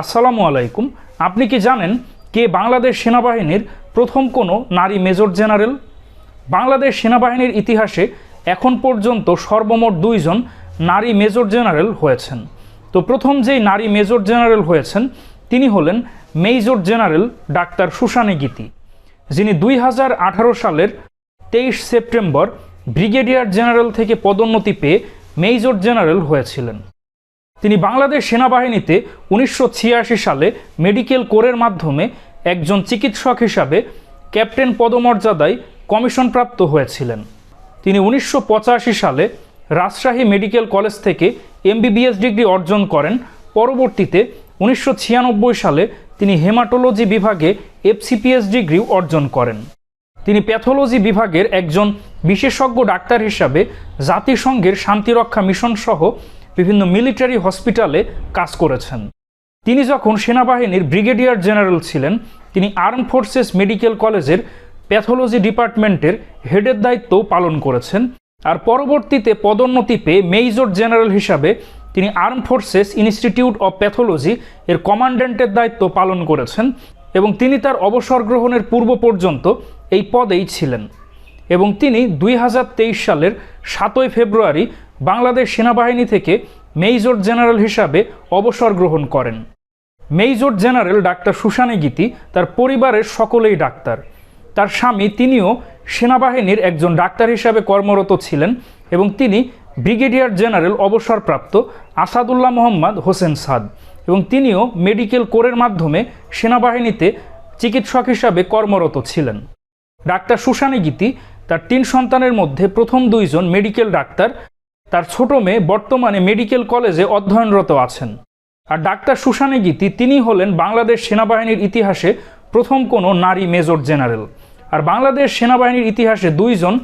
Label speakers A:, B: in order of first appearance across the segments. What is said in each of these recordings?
A: আসসালামু আলাইকুম। আপনি কি জানেন কে বাংলাদেশ সেনাবাহিনীর প্রথম কোনো নারী মেজর জেনারেল? বাংলাদেশ সেনাবাহিনীর ইতিহাসে এখন পর্যন্ত সর্বমোট দুইজন নারী মেজর জেনারেল হয়েছেন। তো প্রথম যেই নারী মেজর জেনারেল হয়েছেন, তিনি হলেন মেজর জেনারেল ডাক্তার সুসানে গীতি, যিনি দুই হাজার আঠারো সালের তেইশ সেপ্টেম্বর ব্রিগেডিয়ার জেনারেল থেকে পদোন্নতি পেয়ে মেজর জেনারেল হয়েছিলেন। তিনি বাংলাদেশ সেনাবাহিনীতে উনিশশো ছিয়াশি সালে মেডিকেল কোরের মাধ্যমে একজন চিকিৎসক হিসাবে ক্যাপ্টেন পদমর্যাদায় কমিশনপ্রাপ্ত হয়েছিলেন। তিনি উনিশশো পঁচাশি সালে রাজশাহী মেডিকেল কলেজ থেকে এমবিবিএস ডিগ্রি অর্জন করেন। পরবর্তীতে উনিশশো ছিয়ানব্বই সালে তিনি হেমাটোলজি বিভাগে এফসিপিএস ডিগ্রি অর্জন করেন। তিনি প্যাথোলজি বিভাগের একজন বিশেষজ্ঞ ডাক্তার হিসাবে জাতিসংঘের শান্তিরক্ষা মিশন সহ বিভিন্ন মিলিটারি হসপিটালে কাজ করেছেন। তিনি যখন সেনাবাহিনীর ব্রিগেডিয়ার জেনারেল ছিলেন, তিনি আর্ম ফোর্সেস মেডিকেল কলেজের প্যাথোলজি ডিপার্টমেন্টের হেডের দায়িত্ব পালন করেছেন। আর পরবর্তীতে পদোন্নতি পেয়ে মেজর জেনারেল হিসাবে তিনি armed forces institute of pathology এর কমান্ড্যান্টের দায়িত্ব পালন করেছেন এবং তিনি তার অবসর গ্রহণের পূর্ব পর্যন্ত এই পদেই ছিলেন। এবং তিনি দুই হাজার তেইশ সালের সাতই ফেব্রুয়ারি বাংলাদেশ সেনাবাহিনী থেকে মেজর জেনারেল হিসাবে অবসর গ্রহণ করেন। মেজর জেনারেল ডাক্তার সুসানে গীতি তার পরিবারের সকলেই ডাক্তার। তার স্বামী তিনিও সেনাবাহিনীর একজন ডাক্তার হিসাবে কর্মরত ছিলেন এবং তিনি ব্রিগেডিয়ার জেনারেল অবসরপ্রাপ্ত আসাদুল্লাহ মোহাম্মদ হোসেন সাদ এবং তিনিও মেডিকেল কোরের মাধ্যমে সেনাবাহিনীতে চিকিৎসক হিসাবে কর্মরত ছিলেন। ডাক্তার সুসানি গীতি তার তিন সন্তানের মধ্যে প্রথম দুইজন মেডিকেল ডাক্তার তার ছোট মেয়ে বর্তমানে মেডিকেল কলেজে অধ্যয়নরত আছেন। আর ডাক্তার সুশানে গীতি, তিনি হলেন বাংলাদেশ সেনাবাহিনীর ইতিহাসে প্রথম কোনো নারী মেজর জেনারেল। আর বাংলাদেশ সেনাবাহিনীর ইতিহাসে দুইজন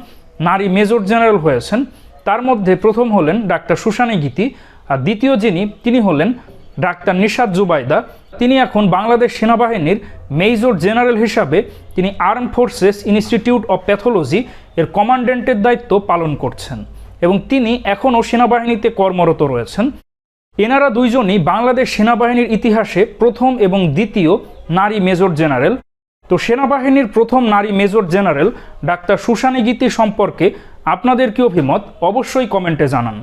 A: নারী মেজর জেনারেল হয়েছেন। তার মধ্যে প্রথম হলেন ডাক্তার সুশানে গীতি, আর দ্বিতীয় যিনি, তিনি হলেন ডাক্তার নিশাদ জুবাইদা। তিনি এখন বাংলাদেশ সেনাবাহিনীর মেজর জেনারেল হিসাবে তিনি armed forces institute of pathology এর কমান্ড্যান্টের দায়িত্ব পালন করছেন। এবং তিনি এখনও সেনাবাহিনীতে কর্মরত রয়েছেন। এনারা দুইজনই বাংলাদেশ সেনাবাহিনীর ইতিহাসে প্রথম এবং দ্বিতীয় নারী মেজর জেনারেল। তো সেনাবাহিনীর প্রথম নারী মেজর জেনারেল ডাক্তার সুসানি গীতি সম্পর্কে আপনাদের কি অভিমত? অবশ্যই কমেন্টে জানান।